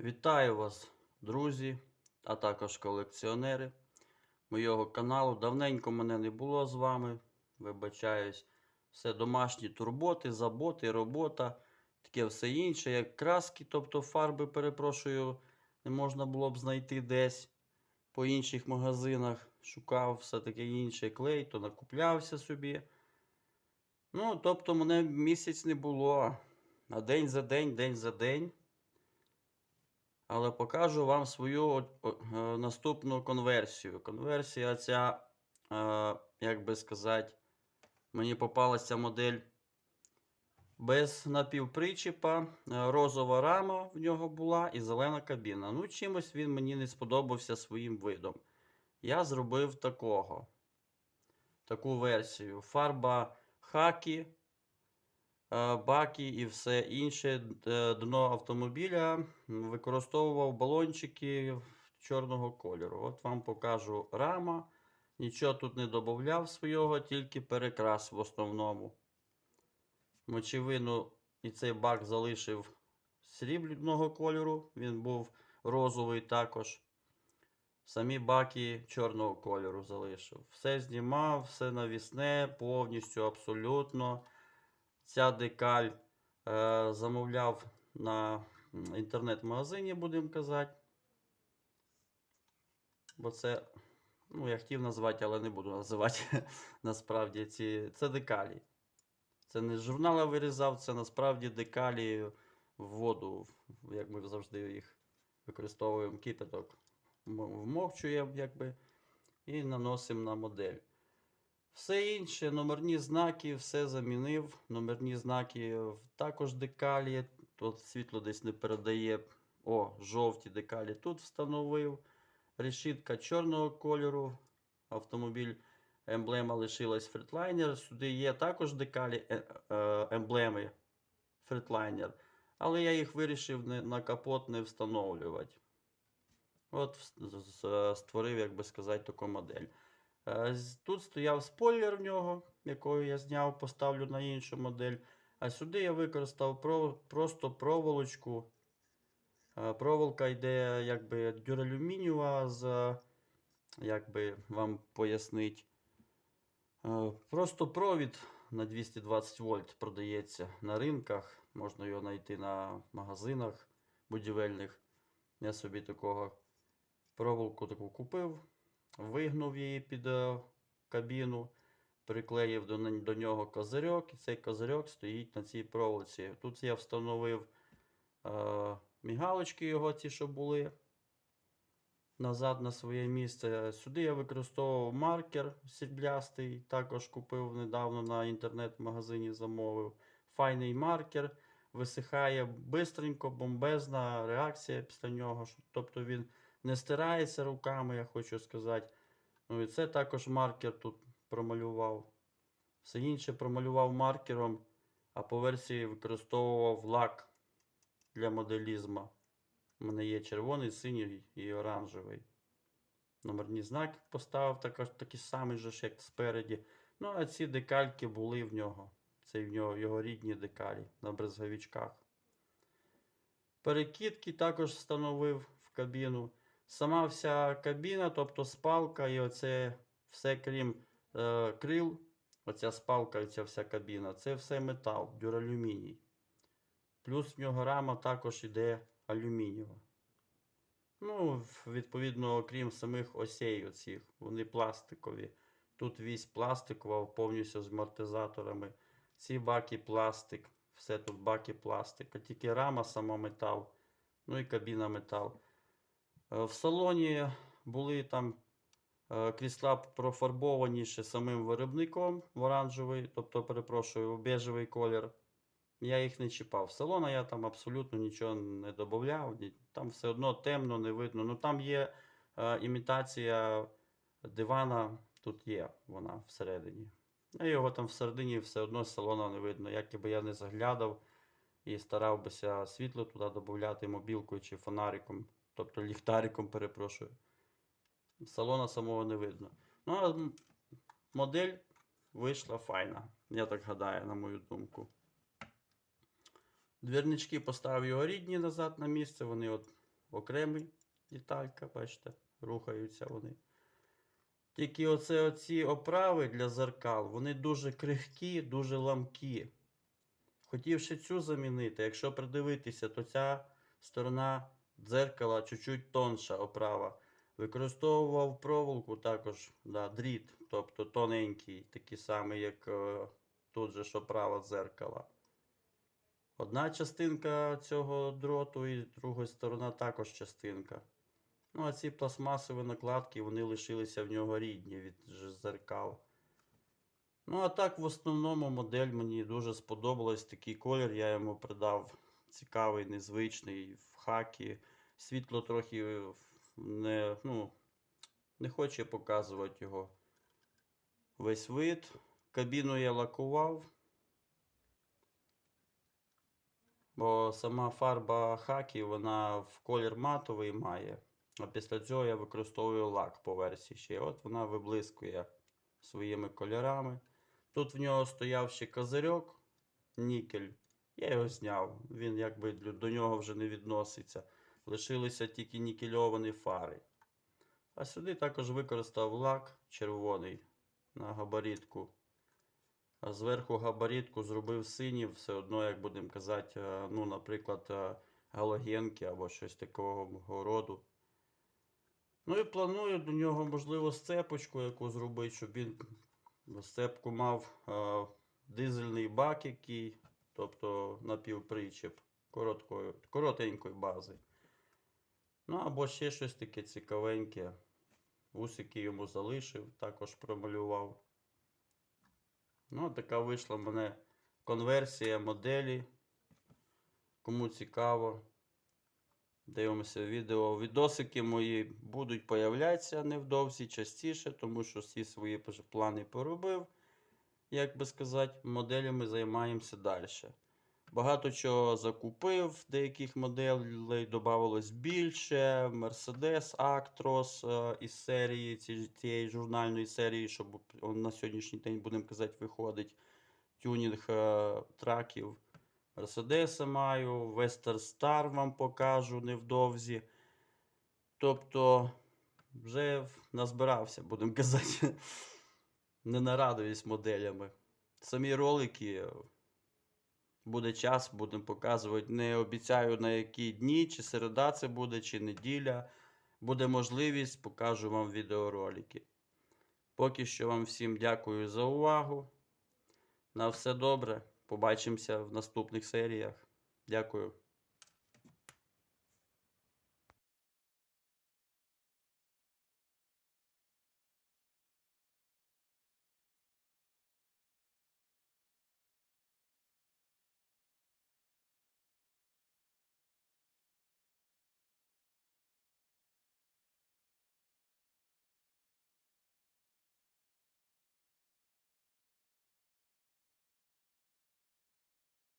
Вітаю вас, друзі, а також колекціонери моєго каналу. Давненько мене не було з вами. Вибачаюсь, все домашні турботи, заботи, робота, таке все інше, як краски, тобто фарби, перепрошую, не можна було б знайти десь по інших магазинах. Шукав все таке інше клей, то накуплявся собі. Ну, тобто, мене місяць не було. А день за день, день за день. Але покажу вам свою е, наступну конверсію. Конверсія ця, е, як би сказати, мені попалася модель без напівпричіпа, е, розова рама в нього була і зелена кабіна. Ну, чимось він мені не сподобався своїм видом. Я зробив такого. Таку версію. Фарба хакі, баки і все інше е, дно автомобіля використовував балончики чорного кольору. От вам покажу рама. Нічого тут не додавав свого, тільки перекрас в основному. Мочевину і цей бак залишив срібного кольору. Він був розовий також. Самі баки чорного кольору залишив. Все знімав, все навісне, повністю абсолютно. Ця декаль е, замовляв на інтернет-магазині, будемо казати. Бо це, ну, я хотів назвати, але не буду називати насправді ці. Це декалі. Це не з журнала вирізав, це насправді декалі в воду, як ми завжди їх використовуємо кипяток. м- Вмовчуємо, якби, і наносимо на модель. Все інше, номерні знаки, все замінив. Номерні знаки також декалі. Тут світло десь не передає. О, жовті декалі тут встановив. Решітка чорного кольору. Автомобіль емблема лишилась Freightliner. Сюди є також декалі е, е, емблеми Freightliner. Але я їх вирішив на капот не встановлювати. От створив, як би сказати, таку модель. Е, Тут стояв спойлер в нього, якого я зняв, поставлю на іншу модель. А сюди я використав просто проволочку. Е, Проволока йде якби дюралюмінієва з, як би вам пояснити. Е, Просто провід на 220 вольт продається на ринках. Можна його знайти на магазинах будівельних. Я собі такого проволоку таку купив, вигнув її під е, кабіну, приклеїв до, до нього козирьок, і цей козирьок стоїть на цій проволоці. Тут я встановив е, мігалочки його, ті, що були назад на своє місце. Сюди я використовував маркер сріблястий, також купив недавно на інтернет-магазині замовив. Файний маркер. Висихає бистренько, бомбезна реакція після нього. Тобто він не стирається руками, я хочу сказати. Ну і це також маркер тут промалював. Все інше промалював маркером, а по версії використовував лак для моделізму. У мене є червоний, синій і оранжевий. Номерні знаки поставив також такий самий же, як спереді. Ну, а ці декальки були в нього. Це в нього його рідні декалі на брезговичках. Перекидки також встановив в кабіну. Сама вся кабіна, тобто спалка і оце все крім е, крил, оця спалка і ця вся кабіна, це все метал, дюралюміній. Плюс в нього рама також іде алюмінієва. Ну, відповідно, окрім самих осей оцих, вони пластикові. Тут вісь пластикова, повністю з амортизаторами. Ці баки пластик, все тут баки пластик. А тільки рама сама метал, ну і кабіна метал. Е, В салоні були там е, крісла профарбовані самим виробником в оранжевий, тобто, перепрошую, в бежевий колір. Я їх не чіпав. Салона я там абсолютно нічого не додавав. Там все одно темно, не видно. Ну там є е, імітація дивана, тут є вона всередині. А його там всередині все одно з салона не видно. Як би я не заглядав і старав бися світло туди додати мобілкою чи фонариком, тобто ліхтариком, перепрошую. Салона самого не видно. Ну, а модель вийшла файна. Я так гадаю, на мою думку. Двірнички поставив його рідні назад на місце. Вони от окремий деталька, бачите, рухаються вони. Тільки оце оці оправи для зеркал, вони дуже крихкі, дуже ламкі. Хотівши цю замінити, якщо придивитися, то ця сторона дзеркала чуть-чуть тонша оправа. Використовував проволоку також, да, дріт, тобто тоненький, такий самий, як е, тут же ж оправа дзеркала. Одна частинка цього дроту і друга сторона також частинка. Ну, а ці пластмасові накладки, вони лишилися в нього рідні від зеркал. Ну, а так, в основному модель мені дуже сподобалась. Такий колір я йому придав цікавий, незвичний в хакі. Світло трохи не, ну, не хоче показувати його весь вид. Кабіну я лакував. Бо сама фарба хакі, вона в колір матовий має. А після цього я використовую лак по версії ще. От вона виблискує своїми кольорами. Тут в нього стояв ще козирьок, нікель. Я його зняв. Він якби до нього вже не відноситься. Лишилися тільки нікельовані фари. А сюди також використав лак червоний на габаритку. А зверху габаритку зробив синій, все одно, як будемо казати, е, ну, наприклад, е, галогенки або щось такого роду. Ну і планую до нього, можливо, сцепочку яку зробити, щоб він сцепку мав е, дизельний бак, який, тобто напівпричеп короткої, коротенької бази. Ну або ще щось таке цікавеньке. Усики йому залишив, також промалював. Ну, така вийшла в мене конверсія моделі. Кому цікаво, дивимося відео. Відосики мої будуть появлятися невдовзі частіше, тому що всі свої плани поробив. Як би сказати, моделями займаємося далі. Багато чого закупив, деяких моделей додавалось більше. Mercedes Actros е, із серії, цієї журнальної серії, щоб на сьогоднішній день, будемо казати, виходить тюнінг е, траків. Мерседеса маю, Western Star вам покажу невдовзі. Тобто, вже назбирався, будемо казати. Не нарадуюсь моделями. Самі ролики. е, Буде час, будемо показувати. Не обіцяю на які дні, чи середа це буде, чи неділя. Буде можливість, покажу вам відеоролики. Поки що вам всім дякую за увагу. На все добре. Побачимося в наступних серіях. Дякую.